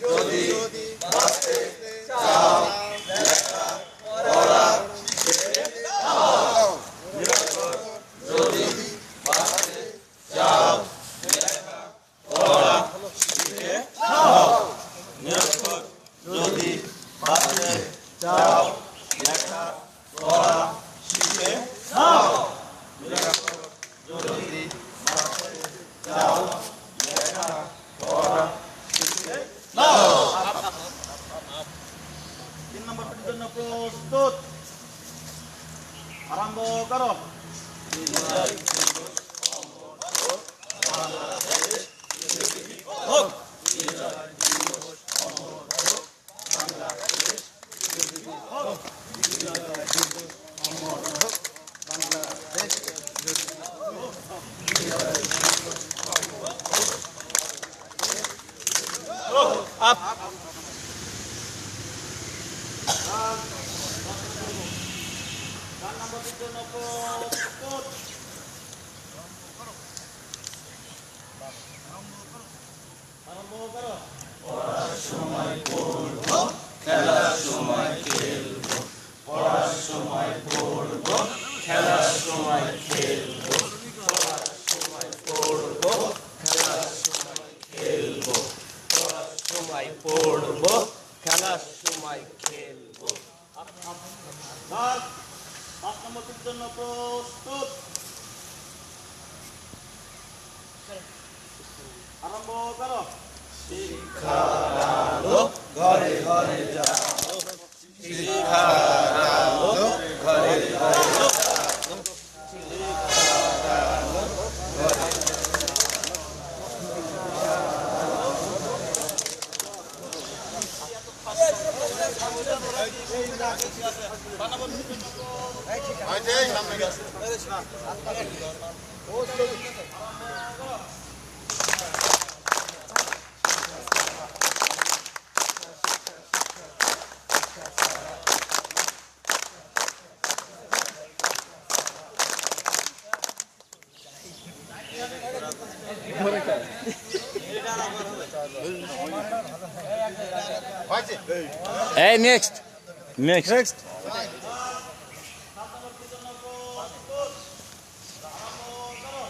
যদি বাঁচতে চাও। Tut. Arambo karo. Hop. Up. চার নম্বরটির জন্য প্রস্তুত আরম্ভ করো খেলার সময় খেলব পড়ার সময় পড়ব খেলার সময় খেলব পড়ার সময় পড়ব খেলার সময় খেলব পড়ার সময় পড়ব খেলার খেলব। পাঁচ নম্বরটির জন্য প্রস্তুত। আরম্ভ করো। শিক্ষা ঘরে ঘরে যাও। শিক্ষার Hey, next. Next. Next. আরম্ভ করো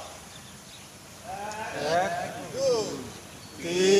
বারো